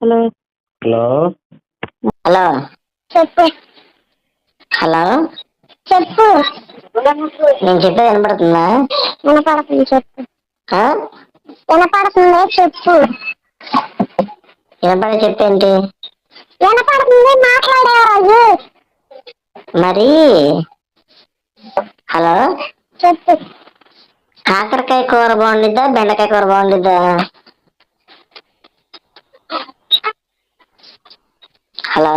Hello hello hello చెప్పు hello చెప్పు నేను చెప్పేది వినపడుతుందా? వినపడుతుంది చెప్పు? వినపడుతుంది చెప్పు. వినపడే చెప్పేంటి? వినపడుతుంది మాట్లాడే రాజు మరి? హలో చెప్పు. కాకరకాయ కూర బాగుండిద్దా బెండకాయ కూర బాగుండిద్దా? హలో?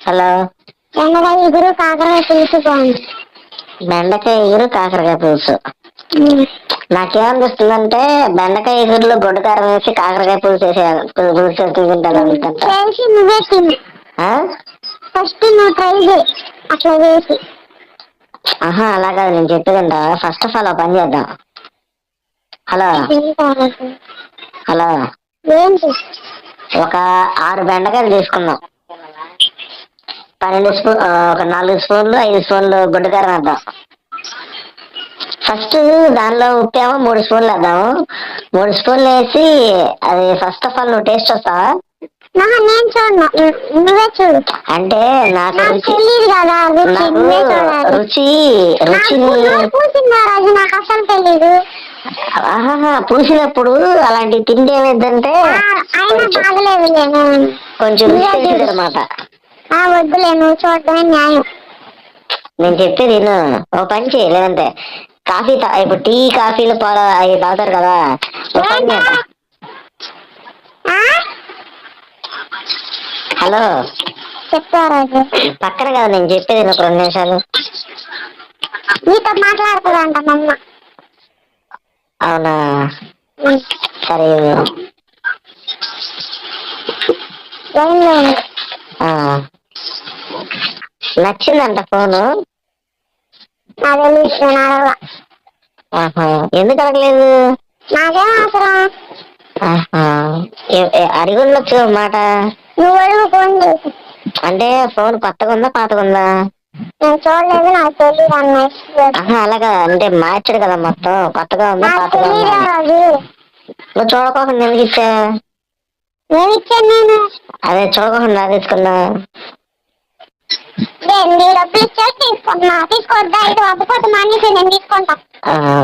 హలో? ఎండగా ఎగురు కాకరకాయ పులుసు బాగుంది. బెండకాయ ఎగురు కాకరకాయ పులుసు. నాకేమనిపిస్తుందంటే బెండకాయ ఎగురులో గొడ్డు కారం వేసి కాకరకాయ పులుసు వేసి పులుసు వేసి నువ్వే తిను? ఫస్ట్ నువ్వు ట్రై చేయి. అట్లా చేసి. ఆహా అలా కాదు నేను చెప్పేదంట ఫస్ట్ ఆఫ్ ఆల్ ఆ పని చేద్దాం. హలో? హలో? ఒక ఆరు బెండకాయలు తీసుకుందాం. పన్నెండు స్పూ ఆ, ఒక నాలుగు స్పూన్లు ఐదు స్పూన్లు గుడ్డు కారం వేద్దాం. ఫస్ట్ దానిలో ఉప్పేమో మూడు స్పూన్లు వేద్దాము మూడు స్పూన్లు వేసి అది ఫస్ట్ ఆఫ్ ఆల్ నువ్వు టేస్ట్ వస్తావా నేను చూడను. నువ్వే చూడు. అంటే నాకు తెలియదు కదా రుచి రుచి నాకు అసలు ఆహాహా, పూసినప్పుడు అలాంటి తిండి ఏమైందంటే కొంచెం. అనమాట ఆ వద్దులే నువ్వు చూడటమే న్యాయం. నేను చెప్పేది ఓ పని చేయి లేదంటే కాఫీ ఇప్పుడు టీ కాఫీలు పాల అవి తాగుతారు కదా? హలో. చెప్పా రాజు పక్కన కదా నేను చెప్పేది ఒక రెండు నిమిషాలు. నీతో మాట్లాడుతుందంట మా అమ్మ. అవునా. సరే. నచ్చిందంట ఫోను. ఎందుకు అడగలేదు? నాకేం అవసరం. అడిగి ఉండొచ్చు మాట. నువ్వు ఫోన్ అంటే ఫోన్ కొత్తగా ఉందా పాతగా ఉందా చూడలేదు నాకు తెలియదు అలాగా అంటే మార్చాడు కదా మొత్తం కొత్తగా ఉందా పాతగా నువ్వు చూడకోకుండా ఎందుకు ఇచ్చా? నేను ఇచ్చాను నేను? అదే చూడకోకుండా తీసుకున్నా?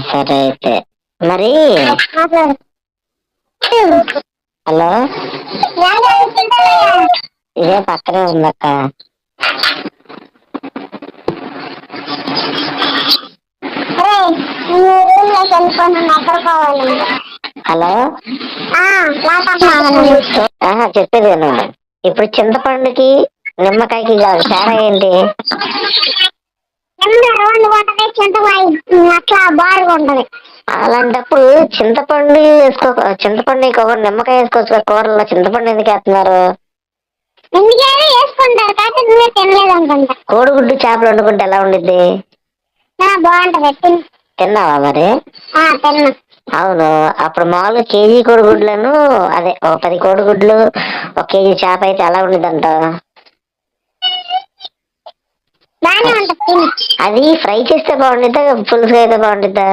సరే అయితే. మరి? హలో? ఇదే పక్కనే ఉందక్క. హలో? చెప్పేది. ఇప్పుడు చింతపండుకి నిమ్మకాయకి కాదు తేడా ఏంటి? అలాంటప్పుడు చింతపండు వేసుకో చింతపండు వేసుకోకుండా నిమ్మకాయ వేసుకోవచ్చు కదా కూరలో చింతపండు ఎందుకు వేస్తున్నారు? కోడిగుడ్డు చేపలు వండుకుంటే ఎలా ఉండిద్ది? బాగుంటది. తిన్నావా మరి? అవును. అప్పుడు మామూలుగా కేజీ కోడిగుడ్లను అదే ఒక పది కోడిగుడ్లు ఒక కేజీ చేప అయితే ఎలా తిను. అది ఫ్రై చేస్తే బాగుండిద్దా పులుసు అయితే బాగుండిద్దా.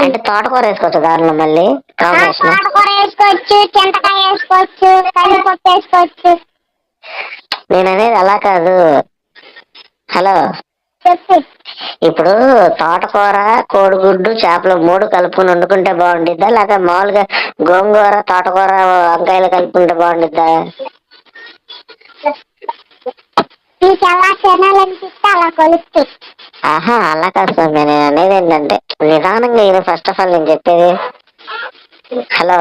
అంటే తోటకూర వేసుకోవచ్చు దానిలో మళ్ళీ? తోటకూర వేసుకోవచ్చు చింతకాయ వేసుకోవచ్చు కందిపప్పు వేసుకోవచ్చు. నేను అనేది అలా కాదు. హలో. ఇప్పుడు తోటకూర కోడిగుడ్డు చేపలు మూడు కలుపుకొని వండుకుంటే బాగుండిద్దా? లేక మామూలుగా గోంగూర తోటకూర వంకాయలు కలుపుకుంటే బాగుండిద్దా? ఆహా అలా కాదు స్వామి. నేను అనేది ఏంటంటే నిదానంగా ఫస్ట్ ఆఫ్ ఆల్ నేను చెప్పేది హలో.